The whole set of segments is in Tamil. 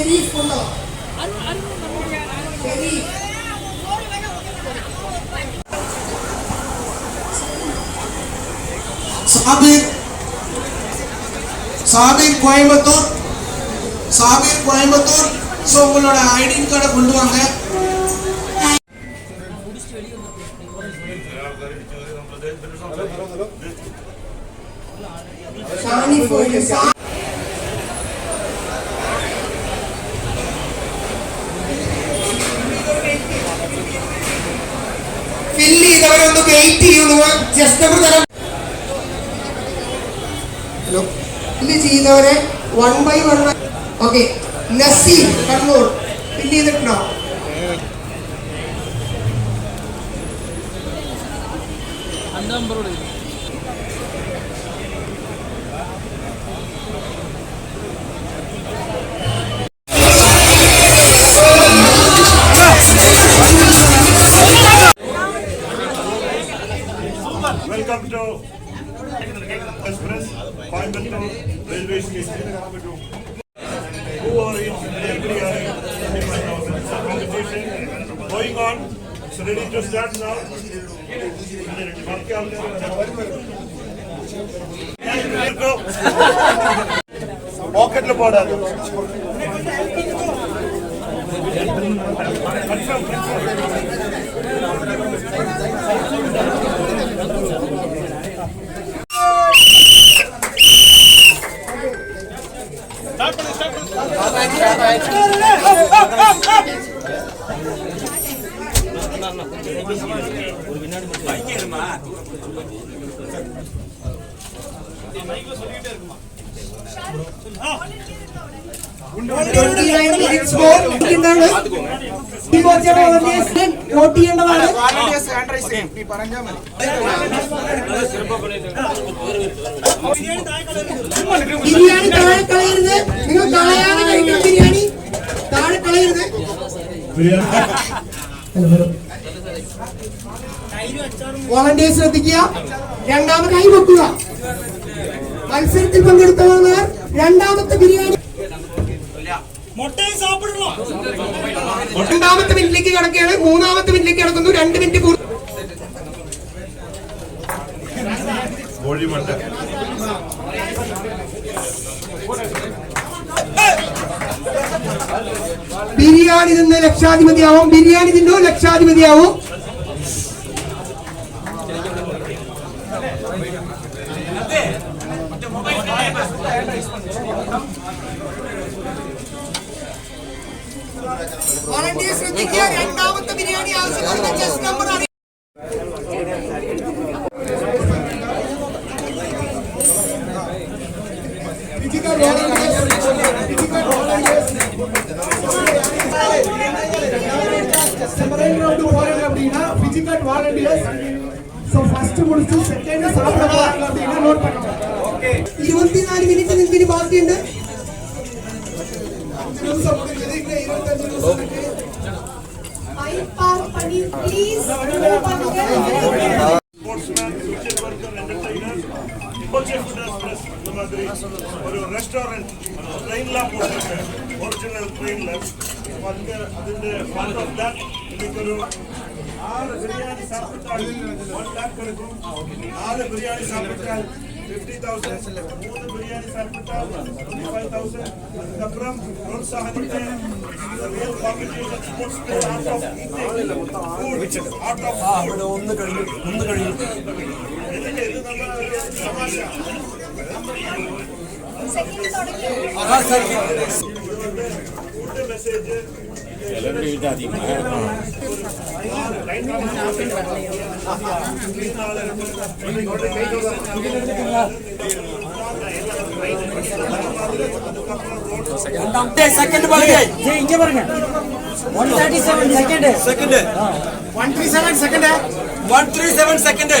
ஷெரீஃப் சொல்லலாம் ஷெரீஃப் சாபீர் சாபீர் கோயம்புத்தூர் சாபீர் கோயம்புத்தூர் ஸோ உங்களோட ஐடென்டி கார்டை கொண்டு வாங்க சாணி போயிட்டு ഫില്ല് ചെയ്തവരൊന്ന് വെയിറ്റ് ചെയ്യുന്നു ജസ്റ്റ് നമ്പർ തരാം. ഹലോ ഫില്ല് ചെയ്യുന്നവരെ one by one okay Naseem Kannur. Fill ചെയ്തിട്ടുണ്ടോ? Welcome സ്റ്റാർട്ട് നൗ ബാക്കി ആൾക്കാർ പോക്കറ്റിൽ പോടാ. ഇറ്റ്സ് ഫോർ എന്താണ് ഈ ബിരിയാണി താഴെ കളയരുത്. നിങ്ങൾ കളയാതെ കഴിക്കണം ബിരിയാണി. താഴെ കളയരുത്. വോളണ്ടിയേഴ്സ് ശ്രദ്ധിക്കുക. കൈ വെക്കുക. മത്സരത്തിൽ പങ്കെടുത്തവർ രണ്ടാമത്തെ ബിരിയാണി രണ്ടാമത്തെ മിനിറ്റിലേക്ക് കിടക്കുകയാണ്. മൂന്നാമത്തെ മിനിറ്റിലേക്ക് കിടക്കുന്നു. രണ്ട് മിനിറ്റ് പൂർത്തി കോഴിമട്ട. ബിരിയാണി നിന്ന് ലക്ഷാധിപതിയാവും. ബിരിയാണി തിന്നോ ലക്ഷാധിപതിയാവും. Volunteers ശ്രദ്ധിക്കുക രണ്ടാമത്തെ ബിരിയാണി ആവശ്യമുള്ള ചെസ് നമ്പർ അറിയാം செகண்ட் ரவுண்ட் போறாங்க அப்படின்னா பிசிக்கல் வாலண்டியர்ஸ் ஸோ ஃபர்ஸ்ட் முடிச்சு செகண்ட் சாப்பிட போறாங்க அப்படின்னா நோட் பண்ணுங்க ഇരുപത്തിനാല് മിനിറ്റ് നിങ്ങൾക്ക് ഇനി ബാക്കിയുണ്ട് அஞ்சு நிமிஷம் முடிஞ்சது இன்னும் இருபத்தஞ்சு நிமிஷம் இருக்கு மைக் ஒரு ரெஸ்டாரண்ட் ட்ரெயின்லாம் போட்டிருக்கேன் ஒரிஜினல் ட்ரெயினில் வந்து அதில் பார்ட் ஆஃப் தட் இன்னைக்கு ஒரு ஆறு பிரியாணி சாப்பிட்டால் ஒன் லேக் இருக்கும் நாலு பிரியாணி சாப்பிட்டால் ഫിഫ്റ്റി തൗസൻഡ്. മൂന്ന് ബിരിയാണി സർപ്പിട്ട ട്വന്റി ഫൈവ് തൗസൻഡ് അതിനപ്പുറം പ്രോത്സാഹനത്തെ അവിടെ ഒന്ന് കഴിയും ഒന്ന് കഴിയും മെസ്സേജ് सेकंड बढ़ गए जी 137 सेकंड है। सेकंड है। 137 सेकंड है। 137 सेकंड है।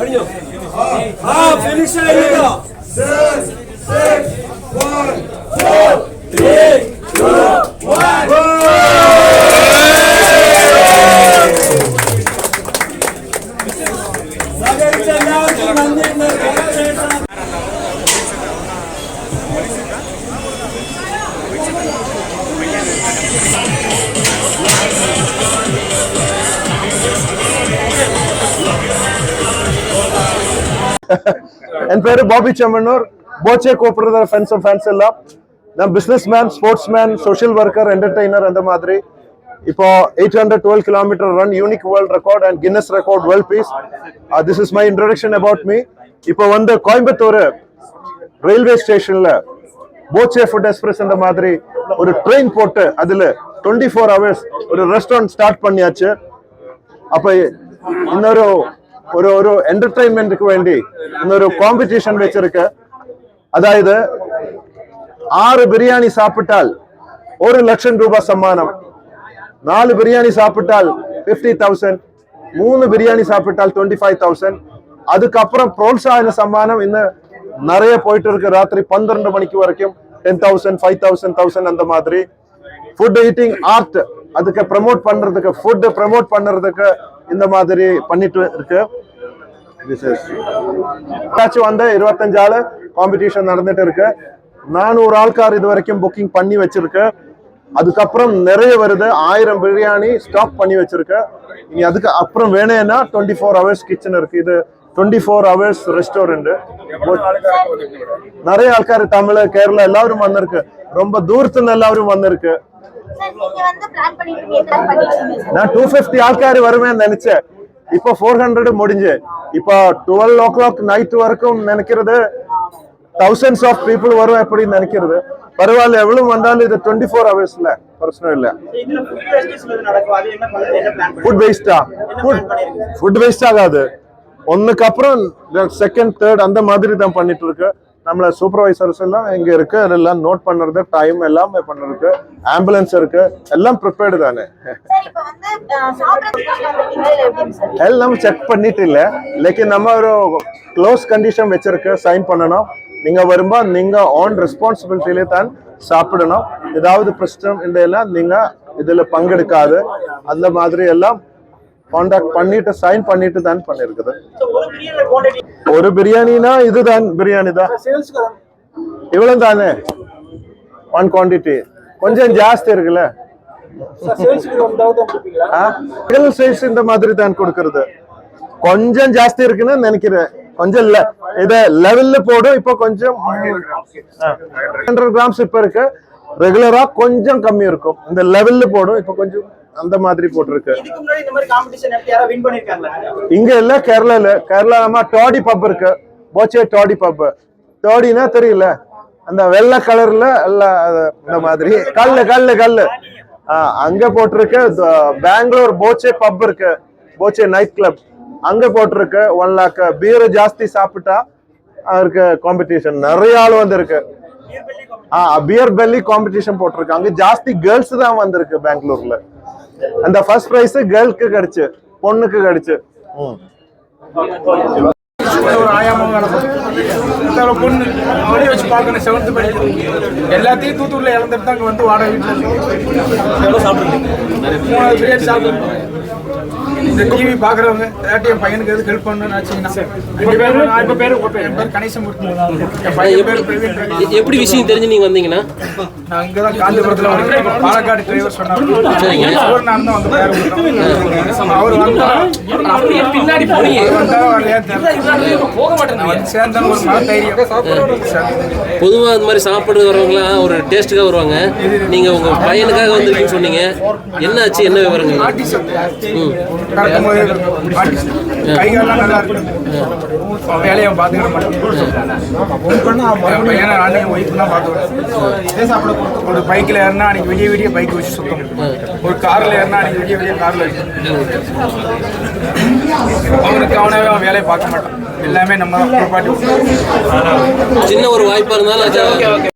아니요. 아, 페닉스 아닙니다. 6, 6, 1, 4, 3, 2, 1. 와! என் பேரு பாபி செம்மனூர். போச்சே கூப்பிடுற ஃப்ரெண்ட்ஸ் ஃபேன்ஸ் எல்லாம். நான் businessman sportsman social worker entertainer அந்த மாதிரி. இப்போ eight hundred twelve kilometre run unique world record and Guinness record world peace this is my introduction about me இப்போ வந்து கோயம்புத்தூர் ரயில்வே ஸ்டேஷன்ல போச்சே ஃபுட் எக்ஸ்பிரஸ் இந்த மாதிரி ஒரு ட்ரெயின் போட்டு அதுல டுவெண்ட்டி ஃபோர் ஹவர்ஸ் ஒரு ரெஸ்டாரண்ட் ஸ்டார்ட் பண்ணியாச்சு. அப்ப இன்னொரு ஒரு ஒரு என்டர்டைன்மெண்ட்டுக்கு வேண்டி இன்னொரு காம்படிஷன் வச்சிருக்க அதாவது ஆறு பிரியாணி சாப்பிட்டால் ஒரு லட்சம் ரூபாய் சம்மானம் நாலு பிரியாணி சாப்பிட்டால் பிப்டி தௌசண்ட் மூணு பிரியாணி சாப்பிட்டால் டுவெண்ட்டி ஃபைவ் தௌசண்ட் அதுக்கப்புறம் புரோத்சாகன சம்மானம் இன்னும் நிறைய போயிட்டு இருக்கு ராத்திரி பன்னிரண்டு மணிக்கு வரைக்கும் ten thousand five thousand thousand அந்த மாதிரி ஃபுட் ஈட்டிங் ஆர்ட் அதுக்கு ப்ரமோட் பண்றதுக்கு ஃபுட் ப்ரமோட் பண்றதுக்கு இந்த மாதிரி பண்ணிட்டு இருக்கு. ஏதாச்சும் வந்து இருபத்தஞ்சு ஆளு காம்படிஷன் நடந்துட்டு இருக்கு. நானூறு ஆள்கார் இது வரைக்கும் புக்கிங் பண்ணி வச்சிருக்கு. அதுக்கப்புறம் நிறைய வருது. ஆயிரம் பிரியாணி ஸ்டாக் பண்ணி வச்சிருக்கு. இனி அதுக்கு அப்புறம் வேணும்னா டுவெண்ட்டி ஃபோர் ஹவர்ஸ் கிச்சன் இருக்கு. இது டுவெண்ட்டி ஃபோர் ஹவர்ஸ் ரெஸ்டாரண்ட் நிறைய ஆள்கார் தமிழ் கேரளா எல்லாரும் வந்திருக்கு. ரொம்ப தூரத்துல எல்லாரும் வந்திருக்கு. நான் டூ ஃபிஃப்டி ஆள்கார் வருவேன் நினைச்சேன். இப்போ ஃபோர் ஹண்ட்ரட் முடிஞ்சு. இப்போ டுவெல் ஓ கிளாக் நைட் வரைக்கும் நினைக்கிறது தௌசண்ட்ஸ் ஆஃப் பீப்புள் வரும் அப்படின்னு நினைக்கிறது. பரவாயில்ல எவ்வளவு வந்தாலும் இது டுவெண்ட்டி ஃபோர் ஹவர்ஸ்ல பிரச்சனை இல்லை. ஃபுட் வேஸ்டா ஃபுட் ஃபுட் வேஸ்ட் ஆகாது. ஒண்ணுக்கு அப்புறம் செகண்ட் தேர்ட் அந்த மாதிரி தான் பண்ணிட்டு இருக்கு. நம்மள சூப்பர்வைசர்ஸ் எல்லாம் இங்க இருக்கு. அதெல்லாம் நோட் பண்றது டைம் எல்லாமே பண்றதுக்கு ஆம்புலன்ஸ் இருக்கு. எல்லாம் ப்ரிப்பேர்டு தானே? எல்லாம் செக் பண்ணிட்டு இல்ல. லேக்கின் நம்ம ஒரு க்ளோஸ் கண்டிஷன் வச்சிருக்கு. சைன் பண்ணணும். நீங்க வரும்போது நீங்க ஆன் ரெஸ்பான்சிபிலிட்டியிலே தான் சாப்பிடணும். ஏதாவது பிரச்சனை இல்லைன்னா நீங்க இதுல பங்கெடுக்காது. அந்த மாதிரி எல்லாம் காண்டாக்ட் பண்ணிட்டு சைன் பண்ணிட்டு தான் பண்ணிருக்குது. ஒரு பிரியாணினா இதுதான் பிரியாணி தான். இவ்வளவு தானே ஒன் குவான்டிட்டி கொஞ்சம் ஜாஸ்தி இருக்குல்ல? சைஸ் இந்த மாதிரி தான் கொடுக்கறது. கொஞ்சம் ஜாஸ்தி இருக்குன்னு நினைக்கிறேன். கொஞ்சம் இல்ல. இத லெவல்ல போடும் இப்போ கொஞ்சம் ஹண்ட்ரட் கிராம்ஸ் இப்ப இருக்கு. ரெகுலரா கொஞ்சம் கம்மி இருக்கும். இந்த லெவல்ல போடும். இப்போ கொஞ்சம் அந்த மாதிரி போட்டிருக்கு. இங்க இல்ல கேரளால. கேரளா நம்ம டாடி பப் இருக்கு. போச்சே டாடி பப் டாடினா தெரியல. அந்த வெள்ளை கலர்ல எல்லாம் இந்த மாதிரி. கல்லு கல்லு கல்லு. அங்க போட்டிருக்கு. பெங்களூர் போச்சே பப் இருக்கு. போச்சே நைட் கிளப் அங்க போட்டிருக்கு. ஒன் லேக் பீர் ஜாஸ்தி சாப்பிட்டா இருக்கு காம்படிஷன் நிறைய ஆள் வந்திருக்கு. பியர் பெல்லி காம்படிஷன் போட்டிருக்காங்க. ஜாஸ்தி கேர்ள்ஸ் தான் வந்திருக்கு பெங்களூர்ல. அந்த ஃபர்ஸ்ட் பிரைஸ் கேர்ளுக்கு கிடைச்சு பொண்ணுக்கு கிடைச்சு. ஒரு ஆயாமம் நடக்கும் பொண்ணு வெளியே வச்சு பார்க்கணும் செவன்த் படி எல்லாத்தையும் தூத்துக்குள்ள இழந்துட்டு தான் அங்கே வந்து வாடகை வீட்டில் எவ்வளோ சாப்பிடுங்க மூணாவது பிரியாணி சாப்பிடுங்க இந்த டிவி பார்க்குறவங்க ஏதாட்டி என் பையனுக்கு எதுக்கு ஹெல்ப் பண்ணணும்னு நினச்சிங்கன்னா உங்கள் கணேசமூர்த்தி. எப்படி விஷயம் தெரிஞ்சு நீங்க வந்தீங்கன்னா? நான் இங்கே தான் காஞ்சிபுரத்தில் பாலக்காடு டிரைவர் சொன்னாங்க. அவர் அப்படியே பின்னாடி போனீங்க. போக மாட்டேன் சேர்ந்தாலும் ஒரு மன தைரியம் பொதுவா இந்த மாதிரி சாப்பிட வரவங்களாம் ஒரு டேஸ்ட்டுக்காக வருவாங்க. நீங்க உங்க பையனுக்காக வந்திருக்கீங்கன்னு சொன்னீங்க. என்ன ஆச்சு என்ன விவரங்கள் ம். கறக்கும்போது artist. நல்லா இருக்கு அவன் வேலையை அவன் பார்த்துக்கிற மாட்டான் என் பையனை அன்னைக்கு ஒய்ஃப் தான் பார்த்துக்கிறேன் ஒரு பைக்கில் ஏறினா அன்னைக்கு விடிய விடிய பைக் வச்சு சுத்தம் ஒரு காரில் ஏறினா அன்னைக்கு விடிய விடிய காரில் அவனுக்கு அவனாவே அவன் வேலையை பார்க்க மாட்டான் எல்லாமே நம்ம சின்ன ஒரு வாய்ப்பாக இருந்தாலும்